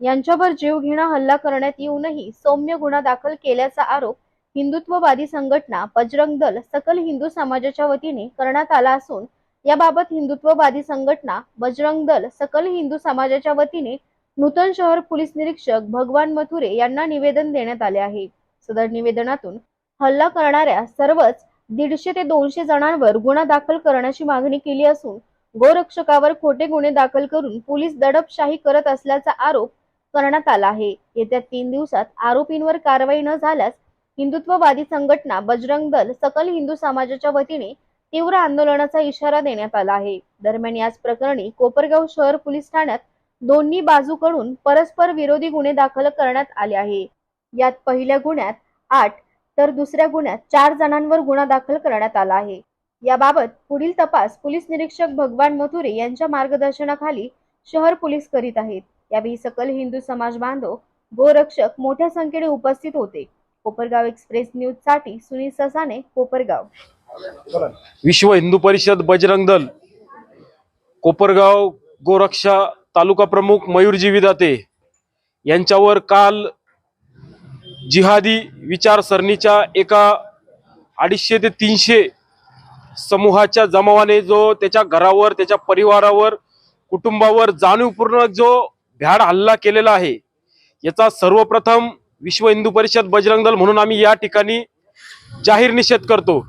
यांच्यावर जीवघेणा हल्ला करण्यात येऊनही सौम्य गुन्हा दाखल केल्याचा आरोप हिंदुत्ववादी संघटना बजरंग दल सकल हिंदू समाजाच्या वतीने करण्यात आला असून याबाबत हिंदुत्ववादी संघटना बजरंग दल सकल हिंदू समाजाच्या वतीने नूतन शहर पोलीस निरीक्षक भगवान मथुरे यांना निवेदन देण्यात आले आहे. सदर निवेदनातून हल्ला करणाऱ्या सर्वच दीडशे ते दोनशे जणांवर गुन्हा दाखल करण्याची मागणी केली असून गोरक्षकावर खोटे गुन्हे दाखल करून पोलीस दडपशाही करत असल्याचा आरोप करण्यात आला आहे. येत्या तीन दिवसात आरोपींवर कारवाई न झाल्यास हिंदुत्ववादी संघटना बजरंग दल सकल हिंदू समाजाच्या वतीने तीव्र आंदोलनाचा इशारा देण्यात आला आहे. दरम्यान याच प्रकरणी कोपरगाव शहर पोलीस ठाण्यात दोन्ही बाजूकडून परस्पर विरोधी गुन्हे दाखल करण्यात आले आहे. यात पहिल्या गुन्ह्यात आठ तर दुसऱ्या गुन्ह्यात चार जणांवर गुन्हा दाखल करण्यात आला आहे. याबाबत पुढील तपास पोलीस निरीक्षक भगवान मथुरे यांच्या मार्गदर्शनाखाली शहर पोलीस करीत आहेत. यावेळी सकल हिंदू समाज बांधव गोरक्षक मोठ्या संख्येने उपस्थित होते. कोपरगाव एक्सप्रेस न्यूजसाठी सुनील ससाने कोपरगाव. विश्व हिंदू परिषद बजरंग दल कोपरगाव गोरक्षा तालुका प्रमुख मयूरजी विदाते यांच्यावर काल जिहादी विचारसरणीच्या एका अडीचशे ते तीनशे समूहाच्या जमावाने जो त्याच्या घरावर त्याच्या परिवारावर कुटुंबावर जाणीवपूर्ण जो भ्याड हल्ला केलेला आहे. याचा सर्वप्रथम विश्व हिंदू परिषद बजरंग दल म्हणून आम्ही या ठिकाणी जाहीर निषेध करतो.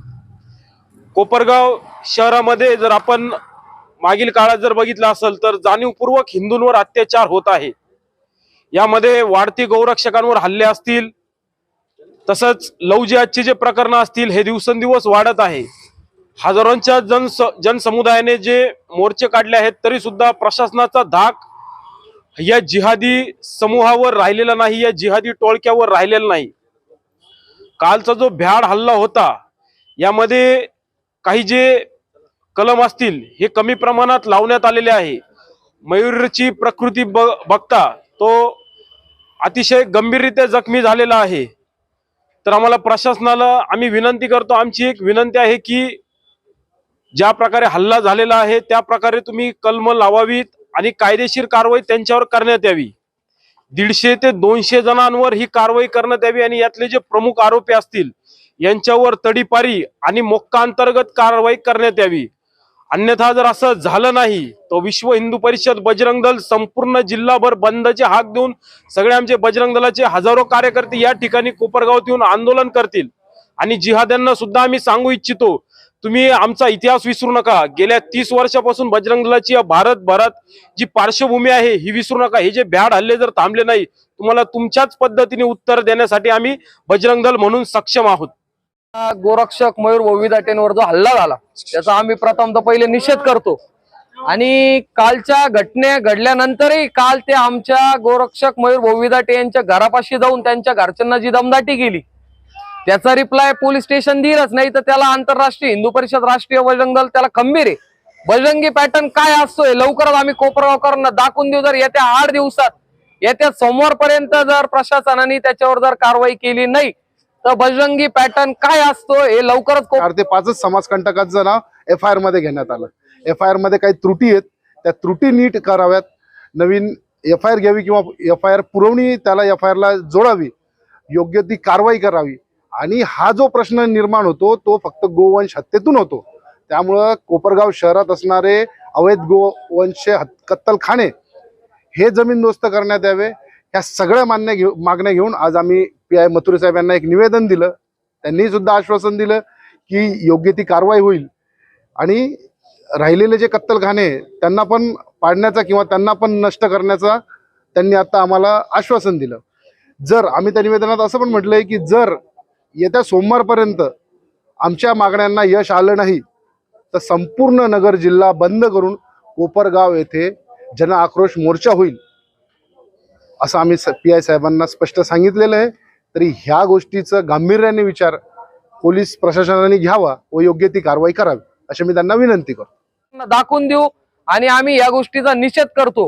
कोपरगाव शहरामध्ये जर आपण मागील काळात जर बघितलं असेल तर जाणीवपूर्वक हिंदूंवर अत्याचार होत आहे. यामध्ये वाढती गौरक्षकांवर हल्ले असतील तसंच लवजियादचे जे प्रकरण असतील हे दिवसेंदिवस वाढत आहे. हजारोंच्या जन जनसमुदायाने जे मोर्चे काढले आहेत तरी सुद्धा प्रशासनाचा धाक या जिहादी समूहावर राहिलेला नाही या जिहादी टोळक्यावर राहिलेला नाही. कालचा जो भ्याड हल्ला होता यामध्ये काही जे कलम असतील हे कमी प्रमाणात लावण्यात आलेले आहे. मयूरची प्रकृती ब बघता तो अतिशय गंभीररित्या जखमी झालेला आहे. तर आम्हाला प्रशासनाला आम्ही विनंती करतो आमची एक विनंती आहे की ज्या प्रकारे हल्ला झालेला आहे त्या प्रकारे तुम्ही कलम लावावीत. आणि कायदेशीर कारवाई त्यांच्यावर करण्यात यावी. दीडशे ते दोनशे जणांवर ही कारवाई करण्यात यावी आणि यातले जे प्रमुख आरोपी असतील यांच्यावर तडीपारी आणि मोक्का अंतर्गत कारवाई करण्यात यावी. अन्यथा जर असं झालं नाही तर विश्व हिंदू परिषद बजरंग दल संपूर्ण जिल्हाभर बंदचे हाक देऊन सगळे आमचे बजरंग दलाचे हजारो कार्यकर्ते या ठिकाणी कोपरगावात येऊन आंदोलन करतील. आणि जिहाद्यांना सुद्धा आम्ही सांगू इच्छितो तुम्ही आमचा इतिहास विसरू नका. गेल्या तीस वर्षापासून बजरंग दलाची या भारतभरात जी पार्श्वभूमी आहे ही विसरू नका. हे जे भ्याड हल्ले जर थांबले नाही तुम्हाला तुमच्याच पद्धतीने उत्तर देण्यासाठी आम्ही बजरंग दल म्हणून सक्षम आहोत. गोरक्षक मयूर वविदाटेंवर जो हल्ला झाला त्याचा आम्ही प्रथम तर पहिले निषेध करतो. आणि कालच्या घटने घडल्यानंतरही काल ते आमच्या गोरक्षक मयूर वविदाटे यांच्या घरापाशी जाऊन त्यांच्या घरच्यांना जी दमदाटी केली त्याचा रिप्लाय पोलीस स्टेशन देईलच नाही तर त्याला आंतरराष्ट्रीय हिंदू परिषद राष्ट्रीय बजरंग दल त्याला खंबीर आहे. बजरंगी पॅटर्न काय असतोय? लवकरच आम्ही कोपरगावकरांना दाखवून देऊ जर येत्या आठ दिवसात येत्या सोमवारपर्यंत जर प्रशासनाने त्याच्यावर जर कारवाई केली नाही तर बजरंगी पॅटर्न काय असतो हे लवकरच चार ते पाचच समाजकंटकात जरा एफ आय आरमध्ये घेण्यात आलं. एफ आय आरमध्ये काही त्रुटी आहेत. त्या त्रुटी नीट कराव्यात. नवीन एफ आय आर घ्यावी किंवा एफ आय आर पुरवणी त्याला एफ आय आरला जोडावी. योग्य ती कारवाई करावी. आणि हा जो प्रश्न निर्माण होतो तो फक्त गोवंश हत्येतून होतो. त्यामुळं कोपरगाव शहरात असणारे अवैध गोवंश कत्तलखाने हे जमीन दोस्त करण्यात यावे. ह्या सगळ्या मान्य घेऊ मागण्या घेऊन आज आम्ही पी आय मथुरे साहेब यांना एक निवेदन दिलं. त्यांनी सुद्धा आश्वासन दिलं की योग्य ती कारवाई होईल. आणि राहिलेले जे कत्तलखाने त्यांना पण पाडण्याचा किंवा त्यांना पण नष्ट करण्याचा त्यांनी आता आम्हाला आश्वासन दिलं. जर आम्ही त्या निवेदनात असं पण म्हटलंय की जर येत्या सोमवारपर्यंत आमच्या मागण्यांना यश आलं नाही तर संपूर्ण नगर जिल्हा बंद करून कोपरगाव येथे जन आक्रोश मोर्चा होईल असं आम्ही पी आय साहेबांना स्पष्ट सांगितलेलं आहे. तरी ह्या गोष्टीचं गांभीर्याने विचार पोलीस प्रशासनाने घ्यावा व योग्य ती कारवाई करावी अशी मी त्यांना विनंती करतो. दाखवून देऊ आणि आम्ही या गोष्टीचा निषेध करतो.